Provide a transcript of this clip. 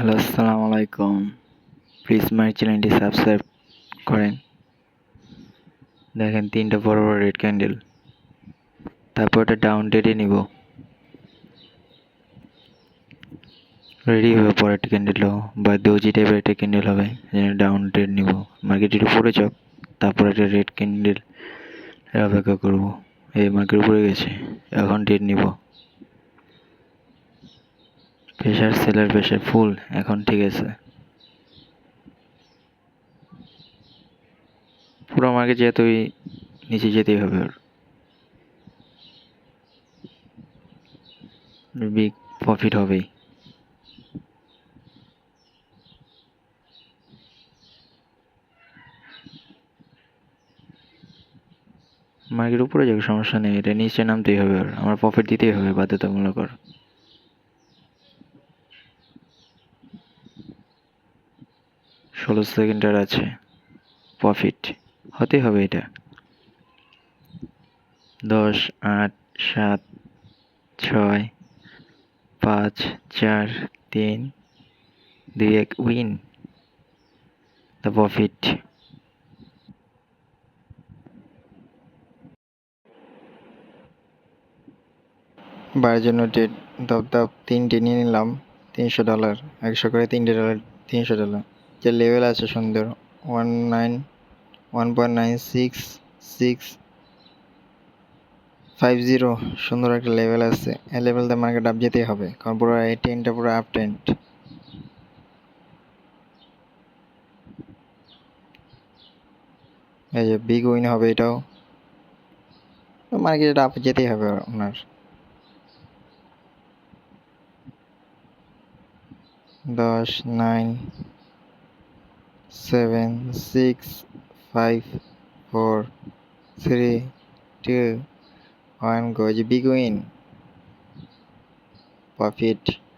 Hello, আসসালামু আলাইকুম। Please my চ্যানেলটি সাবস্ক্রাইব করেন। দেখেন, তিনটা বড় বড় রেড ক্যান্ডেল তারপর ওটা ডাউন ডেটে নিব। রেডি হবে পরের ক্যান্ডেলও বা দোজি টাইপের একটা ক্যান্ডেল হবে ডাউন ডেট নিব। মার্কেট একটু পড়ে যাক তারপর একটা রেড ক্যান্ডেল অপেক্ষা করব। এই মার্কেট উপরে গেছে, এখন ডেট নিব। প্রেশার সেলার প্রেশার ফুল এখন ঠিক আছে। পুরো মার্কেট যেহেতু ওই নিচে যেতেই হবে ওর। বিগ প্রফিট হবেই। মার্কেট উপরে যাবে সমস্যা নেই, এটা নিচে নামতেই হবে ওর। আমার প্রফিট দিতেই হবে বাধ্যতামূলক ওর। ষোলো সেকেন্ডার আছে। প্রফিট হতেই হবে এটা। দশ, আট, সাত, ছয়, পাঁচ, চার, তিন, দুই, এক উইন দ্য প্রফিট বারের জন্য ডেট দপ দপ তিনটে নিয়ে নিলাম, তিনশো ডলার একশো করে তিনটে ডলার তিনশো ডলার যে লেভেল আছে সুন্দর one nine one point nine six six five zero সুন্দর একটা লেভেল আছে। এই লেভেলতে মার্কেট আপ যেতেই হবে, কারণ পুরো এই ট্রেনটা পুরো আপ ট্রেন্ড এই যে বিগ উইন হবে এটাও। মার্কেট আপ যেতেই হবে ওনার দশ nine seven six five four three two one goes Begin. Perfect. profit